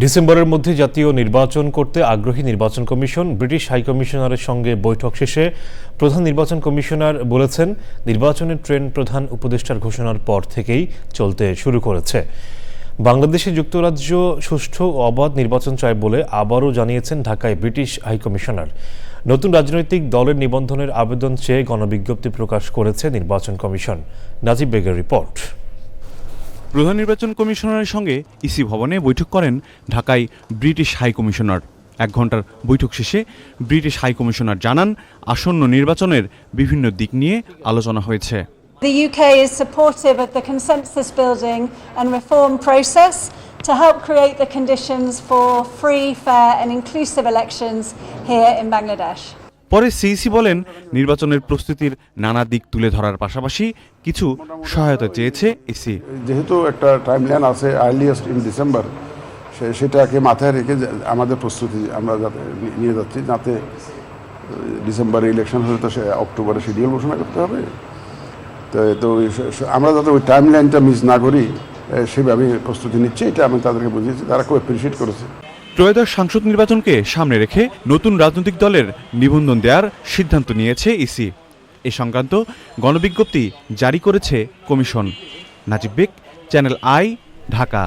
ডিসেম্বরের মধ্যে জাতীয় নির্বাচন করতে আগ্রহী নির্বাচন কমিশন, ব্রিটিশ হাইকমিশনারের সঙ্গে বৈঠক শেষে প্রধান নির্বাচন কমিশনার বলেছেন, নির্বাচনের ট্রেন প্রধান উপদেষ্টার ঘোষণার পর থেকেই চলতে শুরু করেছে। বাংলাদেশে যুক্তরাজ্য সুষ্ঠু ও অবাধ নির্বাচন চায় বলে আবারও জানিয়েছেন ঢাকায় ব্রিটিশ হাইকমিশনার নতুন রাজনৈতিক দলের নিবন্ধনের আবেদন চেয়ে গণবিজ্ঞপ্তি প্রকাশ করেছে নির্বাচন কমিশন। নাজিব বেগের রিপোর্ট। প্রধান নির্বাচন কমিশনারের সঙ্গে ইসি ভবনে বৈঠক করেন ঢাকায় ব্রিটিশ হাই কমিশনার এক ঘণ্টার বৈঠক শেষে ব্রিটিশ হাই কমিশনার জানান আসন্ন নির্বাচনের বিভিন্ন দিক নিয়ে আলোচনা হয়েছে The UK is supportive of the consensus building and reform process to help create the conditions for free, fair, and inclusive elections here in Bangladesh. পরে সিইসি বলেন, নির্বাচনের প্রস্তুতির নানা দিক তুলে ধরার পাশাপাশি কিছু সহায়তা চেয়েছে ইসি যেহেতু একটা টাইমলাইন আছে আর্লিয়েস্ট ইন ডিসেম্বর সেটাকে মাথায় রেখে আমাদের প্রস্তুতি আমরা যাতে নিয়ে যাচ্ছি, যাতে ডিসেম্বরে ইলেকশন হলে তো সে অক্টোবরে শিডিউল ঘোষণা করতে হবে। তো তো আমরা যাতে ওই টাইম লাইনটা মিস না করি সেভাবে প্রস্তুতি নিচ্ছি, এটা আমি তাদেরকে বুঝিয়েছি, তারা খুব অ্যাপ্রিসিয়েট করেছে। ত্রয়োদশ সাংসদ নির্বাচনকে সামনে রেখে নতুন রাজনৈতিক দলের নিবন্ধন দেওয়ার সিদ্ধান্ত নিয়েছে ইসি। এ সংক্রান্ত গণবিজ্ঞপ্তি জারি করেছে commission. Najib Baig, channel I, Dhaka.